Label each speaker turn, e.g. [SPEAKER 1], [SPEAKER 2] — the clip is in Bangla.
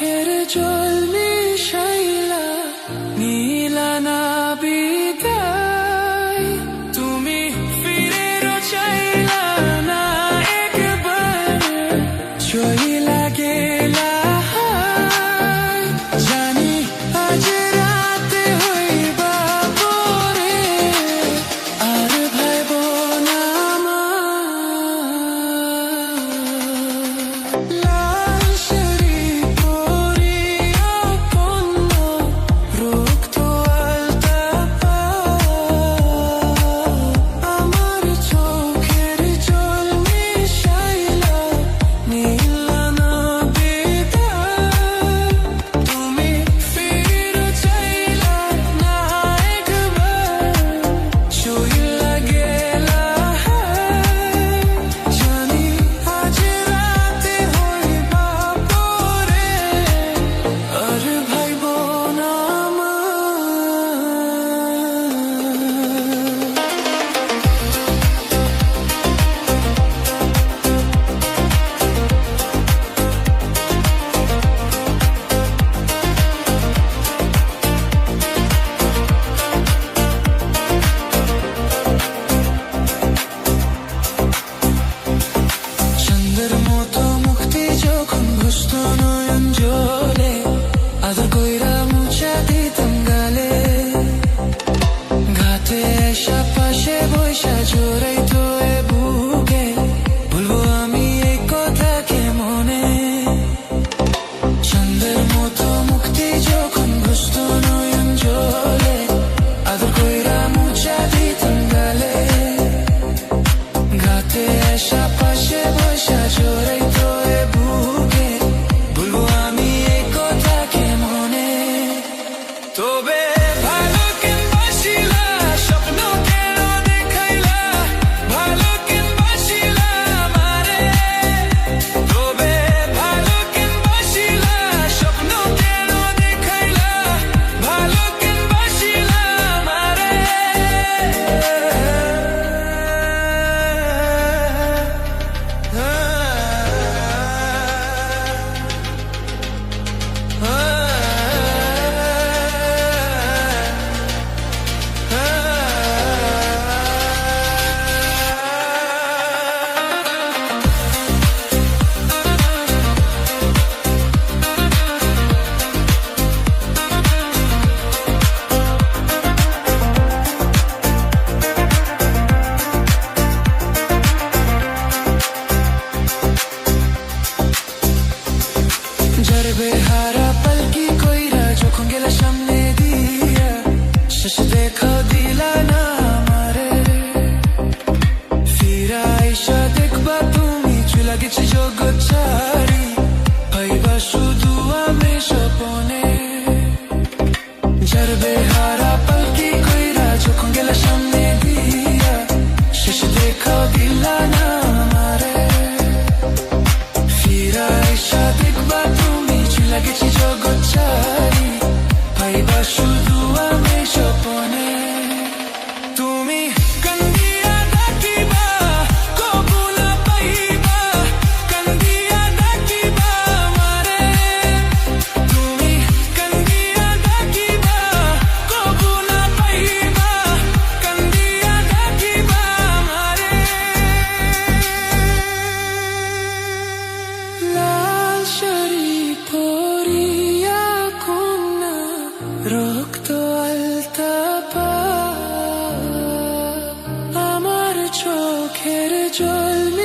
[SPEAKER 1] kere çölmüş শুধু আমি স্বপনে যার বেহারা গেছি জগৎ ছাড়ি পাইবা শুধু kere çölmüş